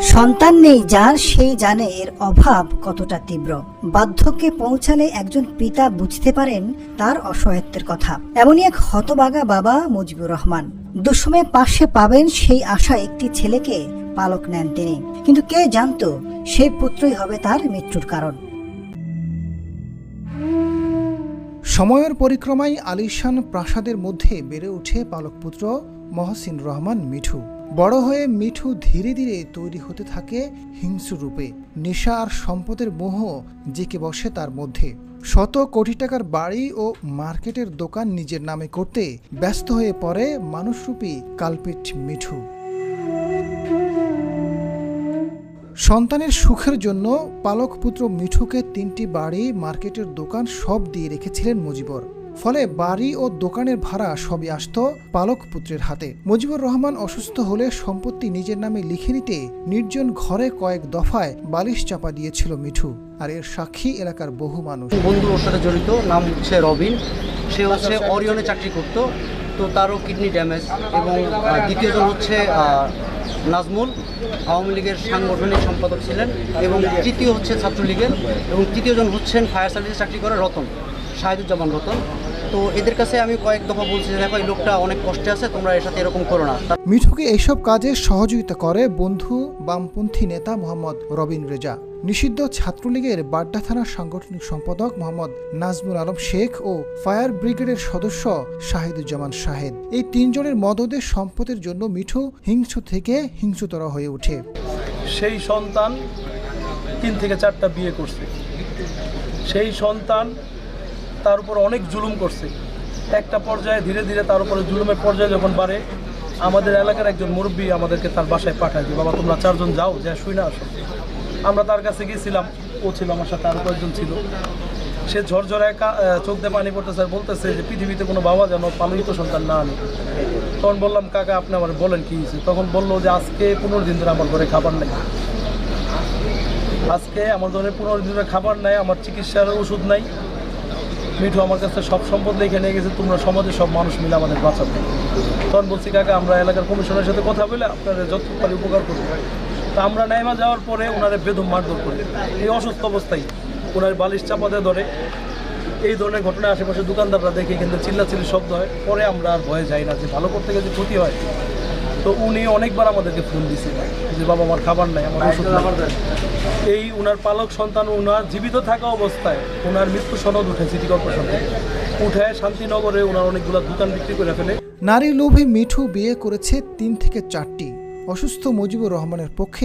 সন্তান নেই যার, সেই জানে এর অভাব কতটা তীব্র। বার্ধক্যে পৌঁছালে একজন পিতা বুঝতে পারেন তার অসহায়ত্বের কথা। এমনই এক হতবাগা বাবা মুজিবুর রহমান। দুঃসময়ে পাশে পাবেন সেই আশা একটি ছেলেকে পালক নেন তিনি। কিন্তু কে জানতো সেই পুত্রই হবে তার মৃত্যুর কারণ। সময়ের পরিক্রমায় আলিশান প্রাসাদের মধ্যে বেড়ে ওঠে পালকপুত্র মহসিন রহমান মিঠু। বড় হয়ে মিঠু ধীরে ধীরে তৈরি হতে থাকে হিংস্র রূপে। নেশা আর সম্পদের মোহ জেকে বসে তার মধ্যে। শত কোটি টাকার বাড়ি ও মার্কেটের দোকান নিজের নামে করতে ব্যস্ত হয়ে পড়ে মানুষরূপী কালপিট মিঠু। সন্তানের সুখের জন্য পালক পুত্র মিঠুকে তিনটি বাড়ি, মার্কেটের দোকান সব দিয়ে রেখেছিলেন মুজিবর। ফলে বাড়ি ও দোকানের ভাড়া সবই আসত পালক পুত্রের হাতে। মুজিবুর রহমান অসুস্থ হলে সম্পত্তি নিজের নামে লিখে নিতে নির্জন ঘরে কয়েক দফায় বালিশ চাপা দিয়েছিল মিঠু। আর এর সাক্ষী এলাকার বহু মানুষ। বন্ধু ওর সাথে জড়িত নাম হচ্ছে রবিন। সে হচ্ছে অরিয়নে চাকরি করতো তো তারও কিডনি ড্যামেজ এবং দ্বিতীয়জন হচ্ছে নাজমুল। আওয়ামী লীগের সাংগঠনিক সম্পাদক ছিলেন এবং তৃতীয় হচ্ছে ছাত্রলীগের এবং তৃতীয়জন হচ্ছেন ফায়ার সার্ভিসে চাকরি করে রতন শাহিদুজ্জামান রতন। তো এদের কাছে আমি কয়েক দফা বলছি যে দেখো এই লোকটা অনেক কষ্টে আছে তোমরা এর সাথে এরকম করো না। মিঠুকে এইসব কাজে সহযোগিতা করে বন্ধু বামপন্থী নেতা মোহাম্মদ রবিন রেজা। নিষিদ্ধ ছাত্রলীগের বাড্ডা থানার সাংগঠনিক সম্পাদক মোহাম্মদ নাজমুল আলম শেখ ও ফায়ার ব্রিগেডের সদস্য শাহিদুজ্জামান শাহেদ। এই তিনজনের মদদের সম্পদের জন্য মিঠু হিংস্র থেকে হিংস্রতর হয়ে ওঠে। সেই সন্তান তিন থেকে চারটা বিয়ে করছে। সেই সন্তান তার উপর অনেক জুলুম করছে। একটা পর্যায়ে ধীরে ধীরে তার উপরে জুলুমের পর্যায়ে যখন বাড়ে আমাদের এলাকার একজন মুরব্বী আমাদেরকে তার বাসায় পাঠায় যে বাবা তোমরা চারজন যাও যা শুই না আসো। আমরা তার কাছে গিয়েছিলাম ও ছিল আমার সাথে আরও কয়েকজন ছিল। সে আহ, চোখ দিয়ে পানি পড়তেছে আর বলতেছে যে পৃথিবীতে কোনো বাবা যেন পালিত সন্তান না আনে। তখন বললাম কাকা আপনি আমার বলেন কি হয়েছে? তখন বলল যে আজকে পনেরো দিন ধরে আমার ঘরে খাবার নেই। আজকে আমার ধরে পনেরো দিন ধরে খাবার নাই আমার চিকিৎসার ওষুধ নাই। মিঠু আমার কাছে সব সম্পদ লিখে নিয়ে গেছে, তোমরা সমাজে সব মানুষ মিলে আমাদের বাঁচাবে তখন বলছি, কাকা, আমরা এলাকার কমিশনের সাথে কথা বলে আপনাদের যত পারি উপকার করব। তা আমরা নাইমা যাওয়ার পরে ওনারে বেদম মারধর করি। এই অসুস্থ অবস্থায় ওনার বালিশ চাপাতে ধরে। এই ধরনের ঘটনা আশেপাশে দোকানদাররা দেখে কিন্তু চিল্লাচিল্লি শব্দ হয়। পরে আমরা আর ভয়ে যাই না যে ভালো করতে গেলে ক্ষতি হয়। তো উনি অনেকবার আমাদেরকে ফোন দিছে যে, বাবা, আমার খাবার নাই, আমার ওষুধ। এই উনার পালক সন্তান, উনার জীবিত থাকা অবস্থায় ওনার মৃত্যু সনদ উঠে সিটি কর্পোরেশন থেকে। উঠে শান্তিনগরে ওনার অনেকগুলো দোকান বিক্রি করে ফেলে। নারী লোভে মিঠু বিয়ে করেছে তিন থেকে চারটি। অসুস্থ মুজিবুর রহমানের পক্ষে